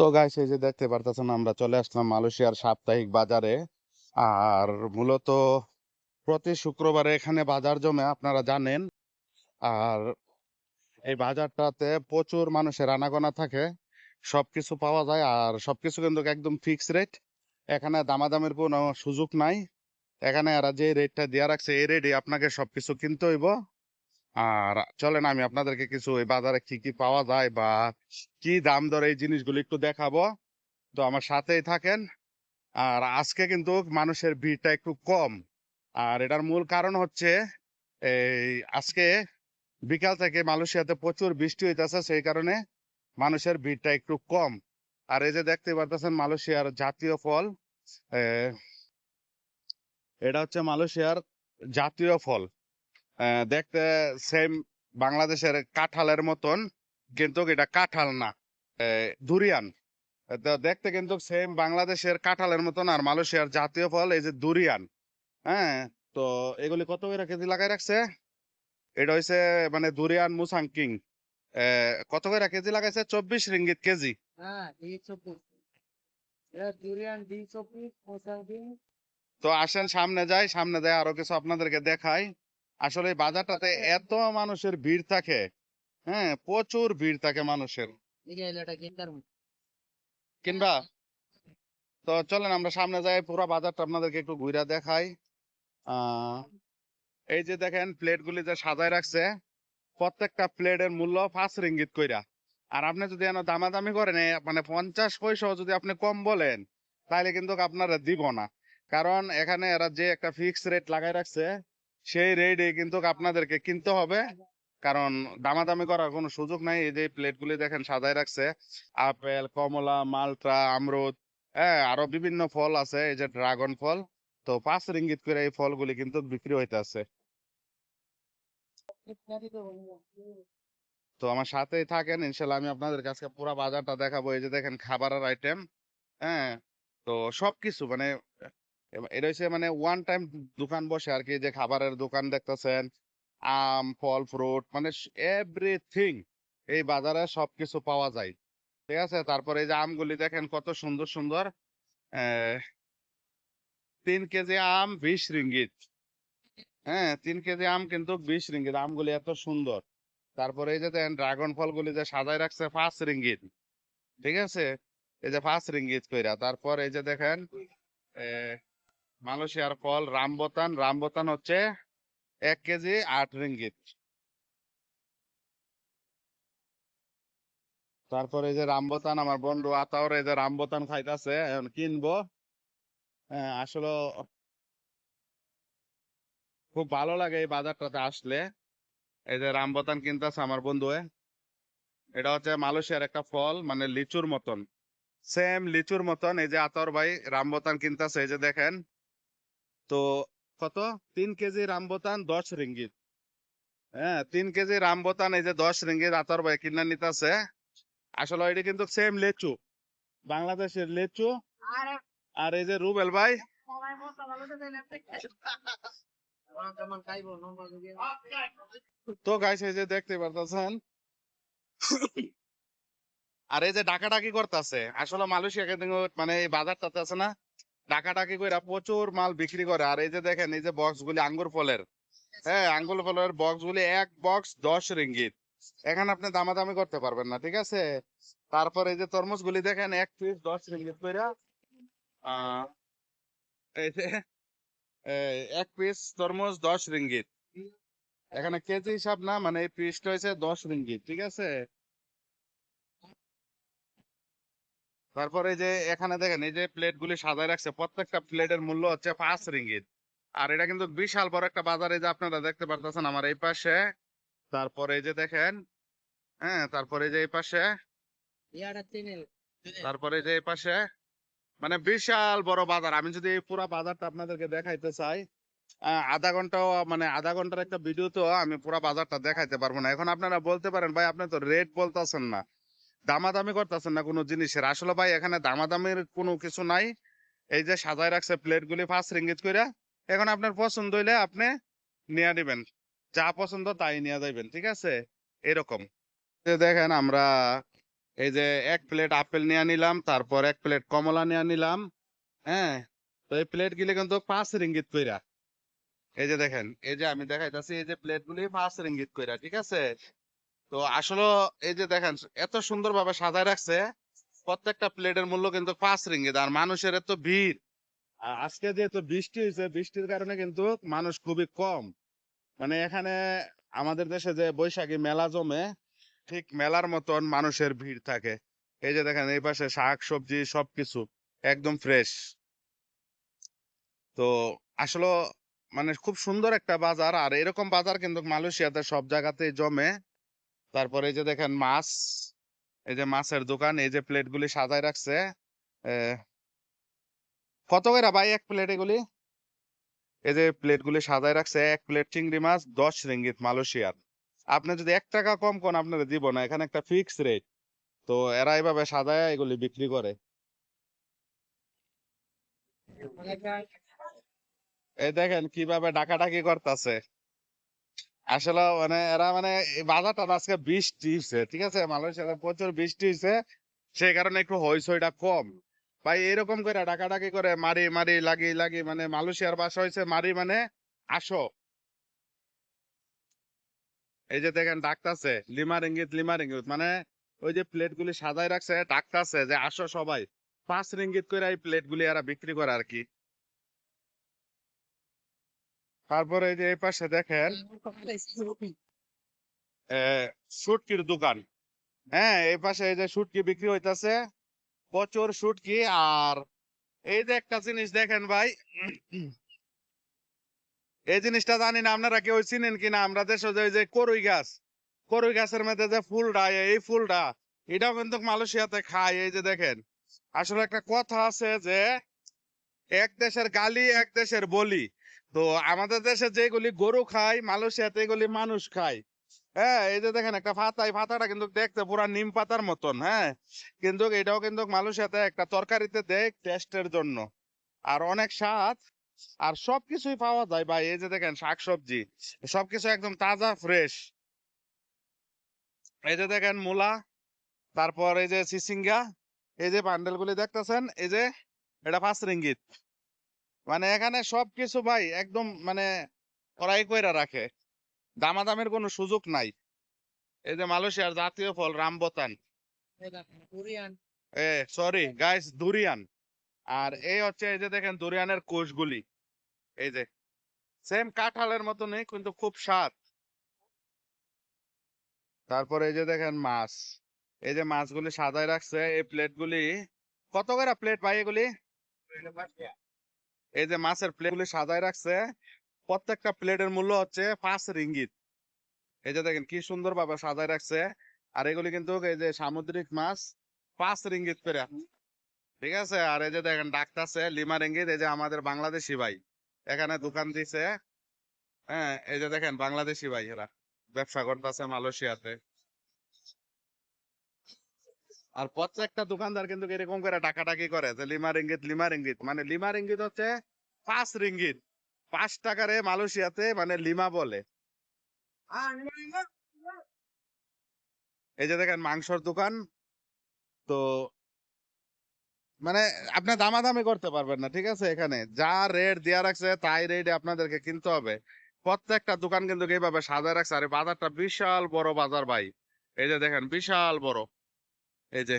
তো গাইস এই যে দেখতে পারতেছেন, আমরা চলে আসলাম মালয়েশিয়ার সাপ্তাহিক বাজারে। আর মূলত প্রতি শুক্রবারে এখানে বাজার জমে, আপনারা জানেন। আর এই বাজারটাতে প্রচুর মানুষের আনাগোনা থাকে। সবকিছু পাওয়া যায় আর সবকিছু কিন্তু একদম ফিক্স রেট এখানে দামাদামের কোনো সুযোগ নাই। এখানে এরা যে রেটটা দেওয়া রাখছে, এই রেটে আপনাকে সবকিছু কিনতে হইব। আর চলেন আমি আপনাদেরকে কিছু এই বাজারে কি কি পাওয়া যায় বা কি দাম দর এই জিনিসগুলো একটু দেখাবো। তো আমার সাথেই থাকেন। আর আজকে কিন্তু মানুষের ভিড়টা একটু কম। আর এটার মূল কারণ হচ্ছে, এই আজকে বিকাল থেকে মালয়েশিয়াতে প্রচুর বৃষ্টি হইতেছে, সেই কারণে মানুষের ভিড়টা একটু কম। আর এই যে দেখতে পারতেছেন মালয়েশিয়ার জাতীয় ফল এটা হচ্ছে মালয়েশিয়ার জাতীয় ফল। দেখতে সেম বাংলাদেশের কাঁঠালের মতন কিন্তু এটা কাঁঠাল না দুরিয়ান তো দেখতে কিন্তু সেম বাংলাদেশের কাঁঠালের মতন আর মালয়েশিয়ার জাতীয় ফল এই যে দুরিয়ান হ্যাঁ তো এগুলি কত করে কেজি লাগাই রাখছে? এটা হইছে মানে দুরিয়ান মুসাং কিং। আহ, কত করে কেজি লাগাইছে? চব্বিশ রিঙ্গিত কেজি। হ্যাঁ তো আসেন সামনে যাই সামনে যাই আরও কিছু আপনাদেরকে দেখাই। আসলে বাজারটাতে এত মানুষের ভিড় থাকে হ্যাঁ প্রচুর ভিড় থাকে মানুষের। কিনবা? তো চলেন আমরা সামনে যাই পুরো বাজারটা আপনাদেরকে একটু ঘুরে দেখাই। এই যে দেখেন প্লেট গুলি যে সাজায় রাখছে প্রত্যেকটা প্লেটের মূল্য পাঁচ রিঙ্গিত কইরা। আর আপনি যদি এনে দামাদামি করেন মানে পঞ্চাশ পয়সাও যদি আপনি কম বলেন তাহলে কিন্তু আপনারা দিব না। কারণ এখানে এরা যে একটা ফিক্স রেট লাগাই রাখছে সেই রেটে কিন্তু আপনাদেরকে কিনতে হবে। কারণ দামাদামি করার কোনো সুযোগ নাই। এই যে প্লেট গুলি দেখেন, সাজায় রাখছে। আপেল, কমলা মালটা আমরুদ হ্যাঁ আরও বিভিন্ন ফল আছে। এই যে ড্রাগন ফল। তো পাঁচ রিঙ্গিত করে এই ফলগুলি কিন্তু বিক্রি হইতেছে। তো আমার সাথেই থাকেন। ইনশাল্লাহ আমি আপনাদের কাছে পুরো বাজারটা দেখাবো। এই যে দেখেন, খাবারের আইটেম হ্যাঁ তো সবকিছু মানে এটা হচ্ছে মানে ওয়ান টাইম দোকান বসে আর কি যে খাবারের দোকান দেখতেছেন আম ফল ফ্রুট মানে এভরিথিং এই বাজারে সবকিছু পাওয়া যায়। ঠিক আছে? তারপরে এই যে আমগুলি দেখেন কত সুন্দর সুন্দর তিন কেজি আম বিশ রিঙ্গিত। হ্যাঁ তিন কেজি আম কিন্তু বিশ রিঙ্গিত আমগুলি এত সুন্দর। তারপরে এই যে দেখেন ড্রাগন ফলগুলি যে সাজায় রাখছে পাঁচ রিঙ্গিত। ঠিক আছে? এই যে পাঁচ রিঙ্গিত কইরা তারপর এই যে দেখেন আহ, মালয়েশিয়ার ফল রামবতান। রামবতান হচ্ছে এক কেজি আট রিঙ্গিত। তারপরে এই যে রামবতান, আমার বন্ধু আতাওর এই যে রামবতান খাইতাছে, এখন কিনবো। হ্যাঁ আসলে খুব ভালো লাগে এই বাজারটাতে আসলে। এই যে রামবতান কিনতেছে আমার বন্ধু এটা হচ্ছে মালয়েশিয়ার একটা ফল মানে লিচুর মতন। সেম লিচুর মতন, এই যে আতর ভাই রামবতান কিনতেছে, এই যে দেখেন। তো কত? তিন কেজি রামবতান দশ রিঙ্গিত। হ্যাঁ তিন কেজি রামবতান এই যে দশ রিঙ্গিত আতর ভাই কিনে নিতেছে। আসলে এটা কিন্তু সেম লেচু বাংলাদেশের লেচু। আর। এই যে রুবেল ভাই। তো গাইস এই যে দেখতে পারতেছেন। আর এই যে ডাকাডাকি করতেছে আসলে মালয়েশিয়া কিন্তু মানে এই বাজারটাতে আছে না? ডাকাডাকি করে প্রচুর মাল বিক্রি করে। আর এই যে দেখেন, এই যে বক্স গুলি আঙ্গুর ফলের। হ্যাঁ আঙ্গুর ফলের বক্স গুলি এক বক্স দশ রিঙ্গিত এখানে আপনি দামাদামি করতে পারবেন না, ঠিক আছে? তারপর এই যে তরমুজ গুলি দেখেন, এক পিস দশ রিঙ্গিত এক পিস তরমুজ দশ রিঙ্গিত এখানে কেজি হিসাব না মানে এই পিসটা হয়েছে দশ রিঙ্গিত ঠিক আছে? তারপরে যে এখানে দেখেন এই যে প্লেট গুলি সাজায় রাখছে প্রত্যেকটা প্লেটের মূল্য হচ্ছে পাঁচ রিঙ্গিত। আর এটা কিন্তু বিশাল বড় একটা বাজার যে আপনারা দেখতে পারতেছেন আমার এই পাশে। তারপরে এই যে দেখেন হ্যাঁ তারপরে যে এই পাশে। তারপরে যে এই পাশে। মানে বিশাল বড় বাজার। আমি যদি এই পুরো বাজারটা আপনাদেরকে দেখাইতে চাই আধা ঘন্টাও মানে আধা ঘণ্টার একটা ভিডিও তো আমি পুরো বাজারটা দেখাইতে পারব না। এখন আপনারা বলতে পারেন ভাই আপনি তো রেট বলতেছেন না। দামাদামি করতেছেন না কোনো জিনিসের? আসলে ভাই, এখানে দামাদামির কোনো কিছু নাই। এই যে সাজায় রাখছে প্লেট গুলি পাঁচ রিঙ্গিত করে এখন আপনার পছন্দ হইলে আপনি নিয়ে নিবেন। যা পছন্দ তাই নিয়ে যাইবেন, ঠিক আছে? এরকম। দেখেন আমরা, এই যে এক প্লেট আপেল নিয়ে নিলাম, তারপর এক প্লেট কমলা নিয়ে নিলাম হ্যাঁ? তো এই প্লেট গুলি কিন্তু পাঁচ রিঙ্গিত কইরা। এই যে দেখেন, এই যে আমি দেখাইতাছি, এই যে প্লেট গুলি পাঁচ রিঙ্গিত কইরা, ঠিক আছে? তো আসলে এই যে দেখেন, এত সুন্দর ভাবে সাজায় রাখছে, প্রত্যেকটা প্লেটের মূল্য কিন্তু পাঁচ রিঙ্গিত, আর মানুষের এত ভিড়। আজকে যেহেতু বৃষ্টি হয়েছে, বৃষ্টির কারণে কিন্তু মানুষ খুবই কম। মানে এখানে আমাদের দেশে যে বৈশাখী মেলা জমে, ঠিক মেলার মতন মানুষের ভিড় থাকে। এই যে দেখেন, এই পাশে শাক, সবজি, সবকিছু একদম ফ্রেশ তো আসলে মানে খুব সুন্দর একটা বাজার, আর এরকম বাজার কিন্তু মালয়েশিয়াতে সব জায়গাতেই জমে। তারপরে এই যে দেখেন মাছ, এই যে মাছের দোকান, এই যে প্লেট গুলি সাজায় রাখছে কত করে ভাই এক প্লেট এগুলি? এই যে প্লেট গুলি সাজায় রাখছে, এক প্লেট চিংড়ি মাছ, দশ রিঙ্গিত মালয়েশিয়ার। আপনি যদি এক টাকা কম কোন আপনারা দিব না, এখানে একটা ফিক্স রেট তো এরা এইভাবে সাজায়, এগুলি বিক্রি করে। এই দেখেন কীভাবে ডাকাডাকি করতেছে। আসলে মানে এরা মানে বাজারটা আজকে বৃষ্টি হয়েছে ঠিক আছে? মালয়েশিয়াতে প্রচুর বৃষ্টি হয়েছে সেই কারণে একটু হইচইটা কম। ভাই, এরকম করে ডাকাডাকি করে মারি মারি, লাগি লাগি মানে মালয়েশিয়ার ভাষা হয়েছে মারি মানে আসো। এই যে দেখেন, ডাকতাছে, লিমার ইঙ্গিত লিমার ইঙ্গিত মানে ওই যে প্লেট গুলি সাজায় রাখছে, ডাকতাছে যে আসো সবাই। পাঁচ রিঙ্গিত করে এই প্লেট গুলি এরা বিক্রি করে আর কি। তারপরে এই যে এই পাশে দেখেন আহ, শুটকির দোকান। হ্যাঁ এই পাশে এই যে শুটকি বিক্রি হইতাছে প্রচুর শুটকি। আর এই যে একটা জিনিস দেখেন ভাই এই জিনিসটা জানি না আপনারা কেউ চিনেন কিনা? আমরা দেশে যে ওই যে করুই গাছ করুই গাছের মধ্যে যে ফুলটা এই ফুলটা এটাও কিন্তু মালয়েশিয়াতে খায়। এই যে দেখেন আসলে একটা কথা আছে যে এক দেশের গালি এক দেশের বলি। তো আমাদের দেশে যেগুলি গরু খায়, মালয়েশিয়াতে এগুলি মানুষ খায়। হ্যাঁ এই যে দেখেন একটা পাতা, এই পাতাটা কিন্তু দেখতে পুরা নিম পাতার মতন হ্যাঁ? কিন্তু এটাও কিন্তু মালয়েশিয়াতে একটা তরকারিতে দেয় টেস্টের জন্য। আর অনেক স্বাদ। আর সবকিছুই পাওয়া যায় ভাই, এই যে দেখেন শাকসবজি, সবকিছু একদম তাজা ফ্রেশ এই যে দেখেন মূলা, তারপর এই যে সিসিঙ্গা, এই যে বান্ডেল গুলি দেখতেছেন, এই যে এটা পাঁচ রিঙ্গিত। মানে এখানে সবকিছু ভাই একদম মানে ওরাই কইরা রাখে। দামাদামের কোনো সুযোগ নাই। এই যে মালয়েশিয়ার জাতীয় ফল রামবতান। এ সরি গাইস দুরিয়ান আর এই হচ্ছে এই যে দেখেন দুরিয়ানের কোষগুলি। এই যে সেম কাঁঠালের মতনই কিন্তু খুব স্বাদ। তারপরে এই যে দেখেন মাছ। এই যে মাছগুলি সাজায় রাখছে এই প্লেটগুলি কত করে প্লেট ভাই এগুলি? এই যে মাছের প্লেটগুলি সাজায় রাখছে, প্রত্যেকটা প্লেটের মূল্য হচ্ছে পাঁচ রিঙ্গিত। এই যে দেখেন কি সুন্দর ভাবে সাজায় রাখছে, আর এগুলি কিন্তু এই যে সামুদ্রিক মাছ, পাঁচ রিঙ্গিত করে। ঠিক আছে? আর এই যে দেখেন ডাকতাছে লিমা রিঙ্গিত, এই যে আমাদের বাংলাদেশি ভাই। এখানে দোকান দিছে হ্যাঁ এই যে দেখেন বাংলাদেশি ভাই এরা। ব্যবসা করতেছে মালয়েশিয়াতে। আর প্রত্যেকটা দোকানদার কিন্তু এরকম করে টাকাটাকি করে যে লিমা রিঙ্গিত লিমা রিঙ্গিত মানে লিমা রিঙ্গিত হচ্ছে পাঁচ রিঙ্গিত। পাঁচ টাকারে মালয়েশিয়াতে মানে লিমা বলে? এই যে দেখেন মাংসর দোকান তো মানে আপনি দামাদামি করতে পারবেন না ঠিক আছে? এখানে যা রেট দেয়া রাখছে তাই রেটে আপনাদেরকে কিনতে হবে। প্রত্যেকটা দোকান কিন্তু এইভাবে সাজায় রাখছে। আর বাজারটা বিশাল বড় বাজার ভাই। এই যে দেখেন বিশাল বড়। এই যে